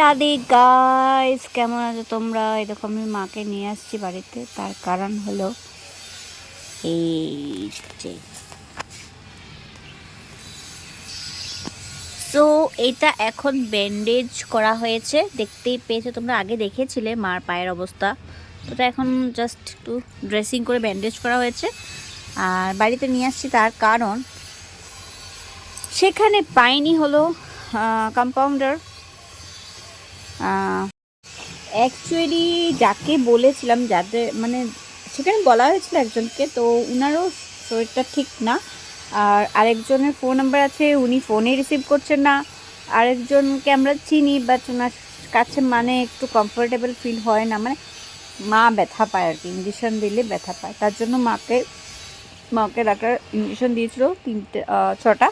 Radhe guys কেমন আছো তোমরা? দেখো আমি মাকে নিয়ে আসছি বাড়িতে, তার কারণ হলো এই যে। তো এটা এখন ব্যান্ডেজ করা হয়েছে, দেখতেই পেয়েছ তোমরা, আগে দেখেছিলে মার পায়ের অবস্থা। এটা এখন জাস্ট একটু ড্রেসিং করে ব্যান্ডেজ করা হয়েছে। আর বাড়িতে নিয়ে আসছি তার কারণ, সেখানে পাইনি হলো কম্পাউন্ডার অ্যাকচুয়ালি যাকে বলেছিলাম, যাদের মানে সেখানে বলা হয়েছিল একজনকে, তো উনারও শরীরটা ঠিক না। আর আরেকজনের ফোন নাম্বার আছে, উনি ফোনে রিসিভ করছেন না। আরেকজনকে আমরা চিনি বাট ওনার কাছে মানে একটু কমফোর্টেবল ফিল হয় না। মানে মা ব্যথা পায় আর কি ইঞ্জেকশন দিলে ব্যথা পায়। তার জন্য মাকে মাকে ডাক্তার ইঞ্জেকশন দিয়েছিল তিনটে ছটা।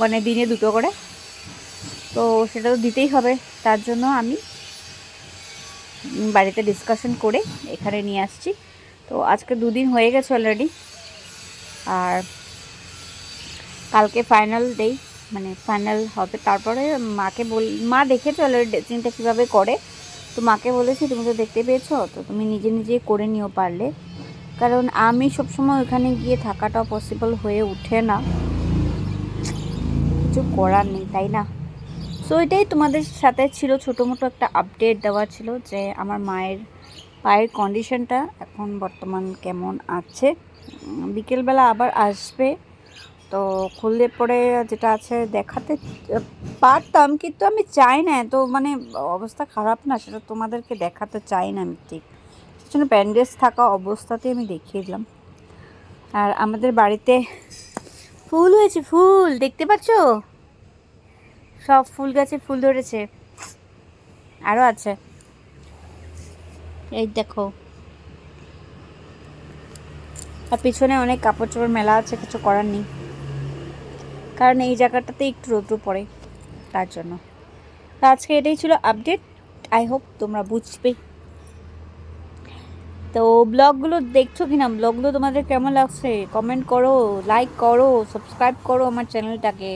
মানে দিনে দুটো করে। তো সেটা তো দিতেই হবে। তার জন্য আমি বাড়িতে ডিসকাশন করে এখানে নিয়ে আসছি। তো আজকে দুদিন হয়ে গেছে অলরেডি আর কালকে ফাইনাল দেই মানে ফাইনাল হবে। তারপরে মাকে বল, মা দেখেছ অলরেডি ড্রেসিংটা কীভাবে করে। তো মাকে বলেছি, তুমি তো দেখতে পেয়েছ, তো তুমি নিজে নিজে করে নিও পারলে। কারণ আমি সবসময় ওখানে গিয়ে থাকাটা পসিবল হয়ে ওঠে না। কিছু করার নেই, তাই না? সো এটাই তোমাদের সাথে ছিল ছোটো মোটো একটা আপডেট দেওয়া ছিল যে আমার মায়ের পায়ের কন্ডিশনটা এখন বর্তমান কেমন আছে। বিকেলবেলা আবার আসবে। তো খুললে পরে যেটা আছে দেখাতে পারতাম কিন্তু আমি চাই না, এত মানে অবস্থা খারাপ না, সেটা তোমাদেরকে দেখাতে চাই না আমি ঠিক। সেজন্য ব্যান্ডেজ থাকা অবস্থাতেই আমি দেখিয়ে দিলাম। আর আমাদের বাড়িতে ফুল হয়েছে, ফুল দেখতে পাচ্ছো? সব ফুল গাছে ফুল ধরেছে। আরও আছে। এই দেখো। আর পিছনে অনেক কাপড় চোপড় মেলা আছে, কিছু করার নেই। কারণ এই জায়গাটাতে একটু রৌদ্র পড়ে তার জন্য। তো আজকে এটাই ছিল আপডেট আই হোপ তোমরা বুঝবে। তো ব্লগগুলো দেখছ কি না ব্লগগুলো তোমাদের কেমন লাগছে? কমেন্ট করো লাইক করো সাবস্ক্রাইব করো আমার চ্যানেলটাকে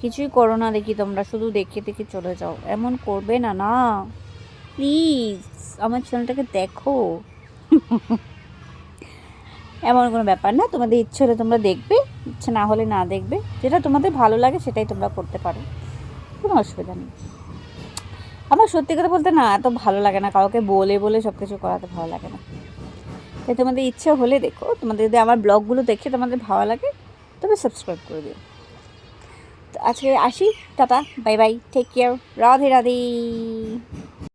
কিছুই করো না দেখি তোমরা, শুধু দেখে দেখে চলে যাও। এমন করবে না না। প্লিজ আমার চ্যানেলটাকে দেখো। এমন কোনো ব্যাপার না, তোমাদের ইচ্ছে হলে তোমরা দেখবে, ইচ্ছে না হলে না দেখবে। যেটা তোমাদের ভালো লাগে, সেটাই তোমরা করতে পারো। কোনো অসুবিধা নেই। আমার সত্যি কথা বলতে না, এত ভালো লাগে না, কাউকে বলে বলে সব কিছু করাতে ভালো লাগে না। তাই তোমাদের ইচ্ছে হলে দেখো, তোমাদের যদি আমার ব্লগগুলো দেখে তোমাদের ভালো লাগে, তবে সাবস্ক্রাইব করে দিও। আজকে আসি tata bye bye take care Radhe Radhe.